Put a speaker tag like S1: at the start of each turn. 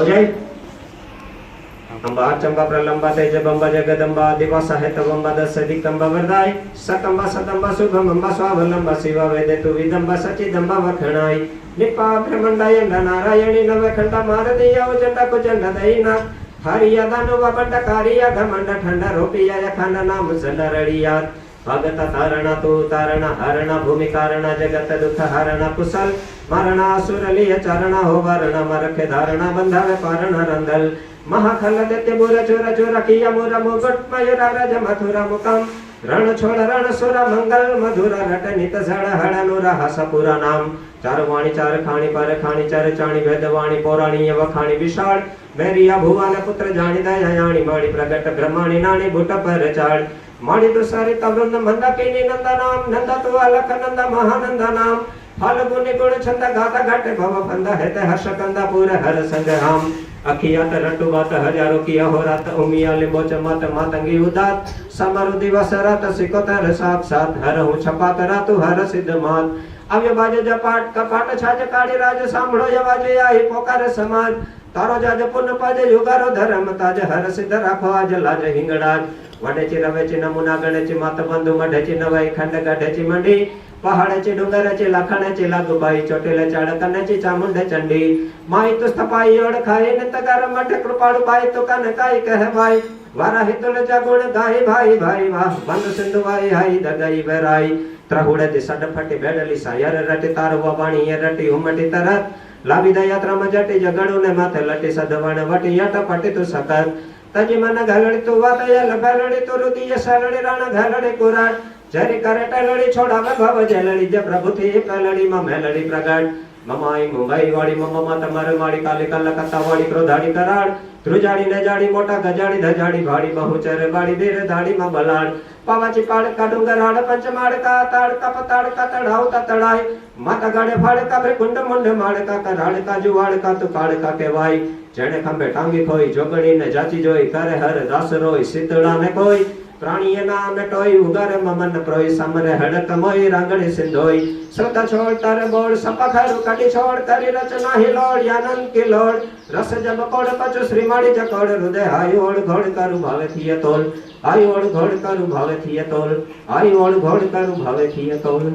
S1: हो जाए। अंबा चंबा प्रलंबा तेज बंबा जगदंबा दिवा साहित बंबा दस दिकंबा वरदाय सकंबा सदंबा शुभम अंबा स्वावलंबा शिवा वेदे तु विदंबा सचिदंबा वखणाय निपा ब्रह्मंडाय नारायणी नवखंड मारदीय उजंड कुजंड दैना हरिया दानुवा बंड कारिया, घमंड, ठंड, रोपिया यखंड नाम जलरड़िया भगत तारण तू तारण हरण भूमि कारण जगत दुख हरण कुशल मरण असुरलिय चरण हो वरण मरखे धारण बंधावे पारण रंदल महाखल दैत्य बुर चोर चोर किया मुर मुकुट मयूर व्रज मथुर मुकम रण छोड़ रण सुर मंगल मधुर रट नित झड़ हड़ नुर हस पुरा नाम चार वाणी चार खाणी पर खाणी चार चाणी वेद वाणी पौराणी वखाणी विशाल मैरिया भुवन पुत्र जाणी दयाणी माणी प्रगट ब्रह्माणी, नाणी बुट पर चाळ मणिप्रसारित वृंद मंदा के ने नंदा नाम, नंदा तो अलख नंदा महानंदा नाम। फल गुण गुण छंद गाता घट भव बंद हित हर्ष कंदा पूरे हर संग राम। अखियात रटु बात हजारो किया हो रात, उमिया ले बोच चमत मातंगी उदात। समर दिवस रात, सिको हर साथ साथ, हर हूँ छपात रातु, हर सिद्ध मान अव्य बाजे जपाट, कपाट छाज काड़ी राज सांभो यवाजे आही पोकार समाज। તારો જાજ પુન પાજે યુગારો ધર્મ તાજ હર સિદ્ધ રાખો આજ લાજ હિંગડાજ વડેચી રવેચી નમુના ગણેચી માત બંધુ મઢેચી નવાઈ ખંડ ગઢેચી મંડી પહાડેચી ડુંગરેચી લખણેચી લાગુબાઈ ચોટીલે ચાડ કનેચી ચામુંડે ચંડી માઈ તુ સ્થપાઈ ઓળખાઈ નિતગર મઠ કૃપાળુ બાઈ તુ કન કાઈ કહેવાય વારાહી તુલજા ગુણ ગાઈ ભાઈ ભાઈ વાહ બંધ સિંધુ વાઈ હાઈ દગાઈ વેરાઈ ત્રહુડેથી સડફટી બેડલી સાયર રટી તારવા વાણી રટી ઉમટી તરત લાવી દયાત્રામાં જટી જગણું ને માથે લટી સદવણ વટી યટ પટી તું સકર તજી મન ઘાલડી તું વાતય લગાલડી તું રુદિય સાલડી રાણ ઘાલડી કુરાટ જરી કરે ટલડી છોડાવે ભવ જેલડી જે પ્રભુથી પેલડી માં મેલડી પ્રગટ મમાઈ મુંબઈ વાળી મમ્મા તમારે વાળી કાલી કલકત્તા વાળી ક્રોધાડી કરાડ ધ્રુજાડી ને જાડી મોટા ગજાડી ધજાડી ભાડી બહુચર વાળી બેર ધાડીમાં બલાડ પાવાચી પાડકા ડુંગરાડ પંચમાડકા તાડકા પતાડકા તળાવતા તળાય માતા ગાડે ફાડકા ભે કુંડ મુંડ માડકા કરાડકા જુવાડકા તું કાળકા કહેવાય જેણે ખંભે ટાંગી ખોઈ જોગણીને જાચી જોઈ કરે હર દાસ રોય શીતળા ને કોઈ પ્રાણીએ નામ ટોય ઉગારે મમન પ્રોય સમરે હડક મોય રાંગણી સિંધોય શ્રદ્ધા છોડ તારે બોળ સપખર કાઢી છોડ કરી રચના હિલોડ યાનંદ કિલોડ રસ જબ કોડ પચુ શ્રીમાળી જકોડ હૃદય હાય ઓળ ઘોડ કરું ભાવે થીય તોલ હાય ઓળ ઘોડ કરું ભાવે થીય તોલ હાય ઓળ ઘોડ કરું ભાવે થીય તોલ